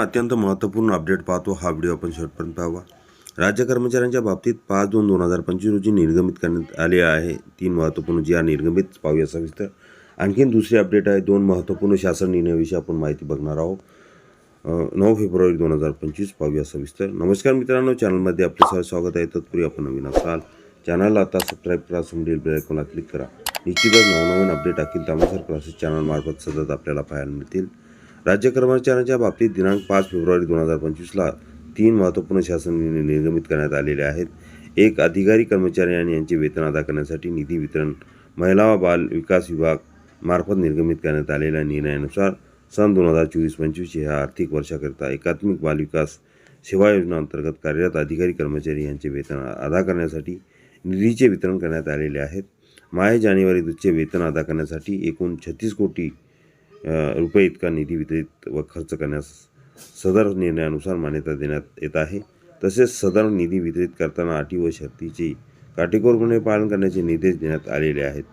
अत्यंत महत्त्वपूर्ण अपडेट पाहतो हा व्हिडिओ आपण शेवटपर्यंत पाहावा. राज्य कर्मचाऱ्यांच्या बाबतीत पाच दोन दोन हजार पंचवीस रोजी निर्गमित करण्यात आले आहे. तीन महत्त्वपूर्ण जी निर्गमित पाहूया सविस्तर. आणखीन दुसरी अपडेट आहे. दोन महत्त्वपूर्ण शासन निर्णयाविषयी आपण माहिती बघणार आहोत. नऊ फेब्रुवारी दोन हजार पंचवीस पाहूया सविस्तर. नमस्कार मित्रांनो चॅनलमध्ये आपले सह स्वागत आहे. तत्पूर्वी आपण नवीन असाल चॅनलला आता सबस्क्राईब करा समोरील बेल क्लिक करा. निश्चितच नवनवीन अपडेट टाकील तामसर क्लासेस चॅनलमार्फत सतत आपल्याला पाहायला मिळतील. राज्य कर्मचाऱ्यांच्या बाबतीत दिनांक पाच फेब्रुवारी दोन हजार पंचवीसला तीन महत्त्वपूर्ण शासन निर्णय निर्गमित करण्यात आलेले आहेत. एक अधिकारी कर्मचारी आणि यांचे वेतन अदा करण्यासाठी निधी वितरण महिला व बाल विकास विभाग मार्फत निर्गमित करण्यात आलेल्या निर्णयानुसार सन दोन हजार चोवीस पंचवीस ह्या आर्थिक वर्षाकरिता एकात्मिक बाल विकास सेवा योजना अंतर्गत कार्यरत अधिकारी कर्मचारी यांचे वेतन अदा करण्यासाठी निधीचे वितरण करण्यात आलेले आहेत. माहे जानेवारी दूचे वेतन अदा करण्यासाठी एकूण छत्तीस कोटी रुपये इतका निधी वितरित व खर्च करण्यास सदर निर्णयानुसार मान्यता देण्यात येत आहे. तसेच सदर निधी वितरित करताना अटी व शर्तीचे काटेकोरपणे पालन करण्याचे निर्देश देण्यात आलेले आहेत.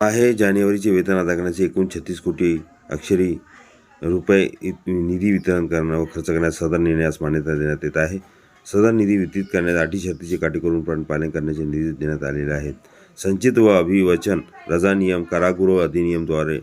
आहे जानेवारीचे वेतन अदा करण्याचे एकूण छत्तीस कोटी अक्षरी रुपये निधी वितरण करणं व खर्च करण्यास सदर निर्णयास मान्यता देण्यात येत आहे. सदर निधी वितरित करण्यात अटी शर्तीचे काटेकोरपणे पालन करण्याचे निर्देश देण्यात आलेले आहेत. संचित व अभिवचन रजा नियम कारागृह अधिनियमद्वारे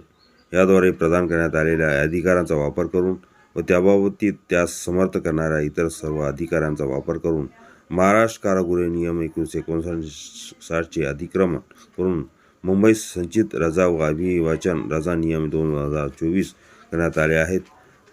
याद्वारे प्रदान करण्यात आलेल्या अधिकारांचा वापर करून व त्याबाबतीत त्यास समर्थ करणाऱ्या इतर सर्व अधिकारांचा वापर करून महाराष्ट्र कारागृह नियम एकोणीसशे एकोणसाठचे अतिक्रमण करून मुंबई संचित रजा व अभिवाचन रजा नियम दोन हजार चोवीस करण्यात आले आहेत.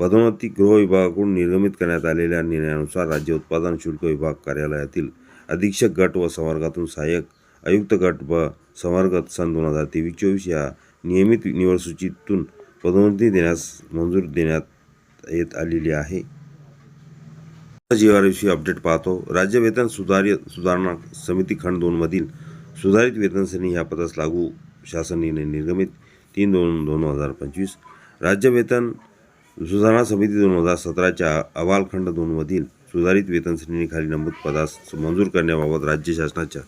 पदोन्नती गृह विभागाकडून निर्गमित करण्यात आलेल्या निर्णयानुसार राज्य उत्पादन शुल्क विभाग कार्यालयातील अधीक्षक गट व संवर्गातून सहाय्यक आयुक्त गट व संवर्ग सन दोन हजार तेवीस चोवीस या नियमित निवडसूचीतून पदोन्नती देण्यास मंजूर देण्यात येत आलेली आहे. जीवाविषयी अपडेट पाहतो. राज्य वेतन सुधार सुधारणा समिती खंड दोनमधील सुधारित वेतन श्रेणी ह्या पदास लागू शासन निर्णय निर्गमित तीन दोन दोन हजार पंचवीस. राज्य वेतन सुधारणा समिती दोन हजार सतराच्या अहवालखंड दोनमधील सुधारित वेतन श्रेणीखाली नमूद पदास मंजूर करण्याबाबत राज्य शासनाच्या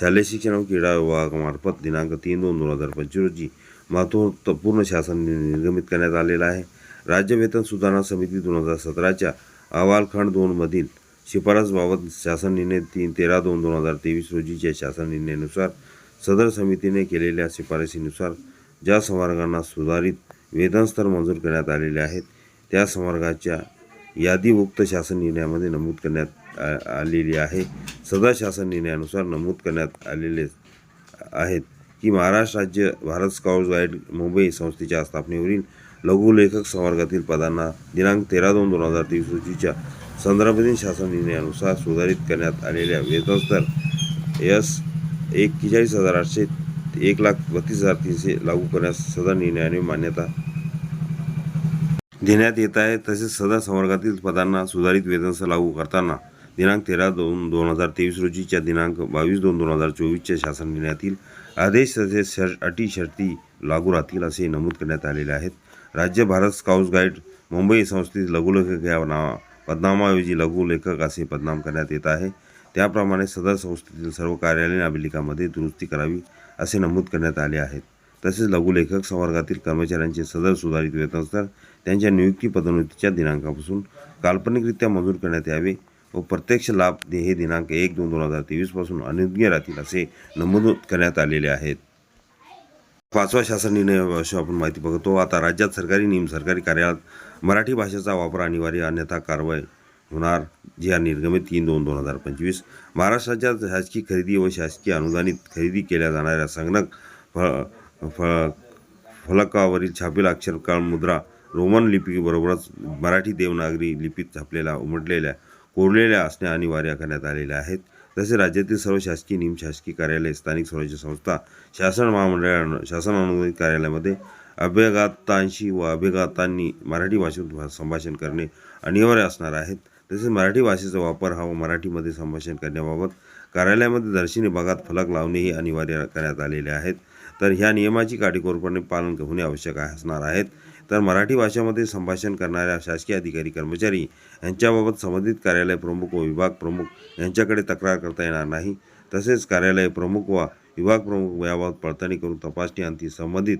शालेय शिक्षण व क्रीडा विभागामार्फत दिनांक तीन दोन दोन हजार पंचवीस रोजी महत्त्वपूर्ण शासन निर्गमित करण्यात आलेला आहे. राज्य वेतन सुधारणा समिती दोन हजार सतराच्या अहवालखंड दोनमधील शिफारसबाबत शासन निर्णय तीन तेरा दोन दोन हजार तेवीस रोजीच्या शासन निर्णयानुसार सदर समितीने केलेल्या शिफारसीनुसार ज्या संवर्गांना सुधारित वेतनस्तर मंजूर करण्यात आलेले आहेत त्या संवर्गाच्या यादीभुक्त शासन निर्णयामध्ये नमूद करण्यात आ- आलेली आहे. सदर शासन निर्णयानुसार नमूद करण्यात आलेले आहेत. की महाराष्ट्र राज्य भारत स्काउट्स गाईड मुंबई संस्थेच्या स्थापनेवरील लघुलेखक संवर्गातील पदांना दिनांक तेरा दोन दोन हजार तेवीस रोजीच्या संदर्भातील शासन निर्णयानुसार सुधारित करण्यात आलेल्या वेतनस्तर एस एक्केचाळीस हजार आठशे एक लाख बत्तीस हजार तीनशे लागू करण्यास सदर निर्णयाने मान्यता देण्यात येत आहे. तसेच सदर संवर्गातील पदांना सुधारित वेतनसह लागू करताना दिनांक तेरा दोन दोन हजार तेवीस रोजीच्या दिनांक बावीस दोन दोन हजार चोवीसच्या शासन निर्णयातील आदेश तसेच शर अटी शर्ती लागू राहतील असे नमूद करण्यात आलेले आहेत. राज्य भारत स्काउट्स गाईड मुंबई संस्थेत लघुलेखक या नावा पदनामाऐवजी लघुलेखक असे पदनाम करण्यात येत आहे. त्याप्रमाणे सदर संस्थेतील सर्व कार्यालयीन अभिलेखामध्ये दुरुस्ती करावी असे नमूद करण्यात आले आहेत. तसेच लघुलेखक संवर्गातील कर्मचाऱ्यांचे सदर सुधारित वेतनस्तर त्यांच्या नियुक्ती पदोन्नतीच्या दिनांकापासून काल्पनिकरित्या मंजूर करण्यात यावे व प्रत्यक्ष लाभ दे- हे दिनांक एक दोन दोन हजार तेवीसपासून अनुज्ञ राहतील असे नमूद करण्यात आलेले आहेत. पाचवा शासन निर्णय आपण माहिती बघतो. आता राज्यात सरकारी नियम सरकारी कार्यालयात मराठी भाषेचा वापर अनिवार्य अन्यथा कारवाई होणार जी हा निर्गमित तीन दोन दोन हजार पंचवीस. महाराष्ट्र राज्यात शासकीय खरेदी व शासकीय अनुदानित खरेदी केल्या जाणाऱ्या संगणक फ फ फलकावरील छापील अक्षरकाळ मुद्रा रोमन लिपीबरोबरच मराठी देवनागरी लिपीत छापलेल्या उमटलेल्या कोरलेल्या असणे अनिवार्य करण्यात आलेल्या आहेत. तसे राज्यातील सर्व शासकीय निमशासकीय कार्यालय स्थानिक स्वराज्य संस्था शासन महामंडळा शासन अनुदानित कार्यालयामध्ये अभ्यगातांशी व अभ्यगातांनी मराठी भाषेत संभाषण करणे अनिवार्य असणार आहेत. तसेच मराठी भाषेचा वापर हा व मराठीमध्ये संभाषण करण्याबाबत कार्यालयामध्ये दर्शनी भागात फलक लावणेही अनिवार्य करण्यात आलेले आहेत. तर ह्या नियमाची काटेकोरपणे पालन होणे आवश्यक आहे- असणार आहेत. तर मराठी भाषेमध्ये संभाषण करणाऱ्या शासकीय अधिकारी कर्मचारी यांच्याबाबत संबंधित कार्यालय प्रमुख व विभाग प्रमुख यांच्याकडे तक्रार करता येणार नाही. तसेच कार्यालय प्रमुख व विभाग प्रमुख याबाबत पडताळणी करून तपासणी आणि संबंधित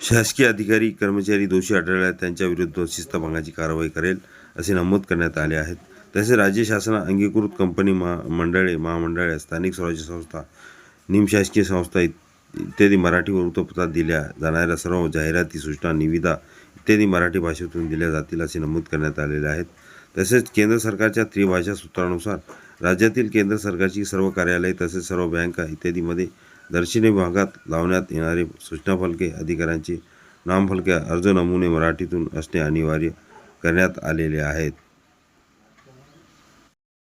शासकीय अधिकारी कर्मचारी दोषी आढळल्यास त्यांच्या विरुद्ध शिस्तभंगाची कारवाई करेल असे नमूद करण्यात आले आहेत. तसेच राज्य शासना अंगीकृत कंपनी महा मंडळे महामंडळे स्थानिक स्वराज्य संस्था निमशासकीय संस्था इत्यादी मराठी वृत्तपत्रात दिल्या जाणाऱ्या सर्व जाहिराती सूचना निविदा इत्यादी मराठी भाषेतून दिल्या जातील असे नमूद करण्यात आलेले आहेत. तसेच केंद्र सरकारच्या त्रिभाषा सूत्रानुसार राज्यातील केंद्र सरकारची सर्व कार्यालये तसेच सर्व बँका इत्यादीमध्ये दर्शनी भागात लावण्यात येणारे सूचनाफलके अधिकाऱ्यांचे नामफलके अर्ज नमुने मराठीतून असणे अनिवार्य करण्यात आलेले आहेत.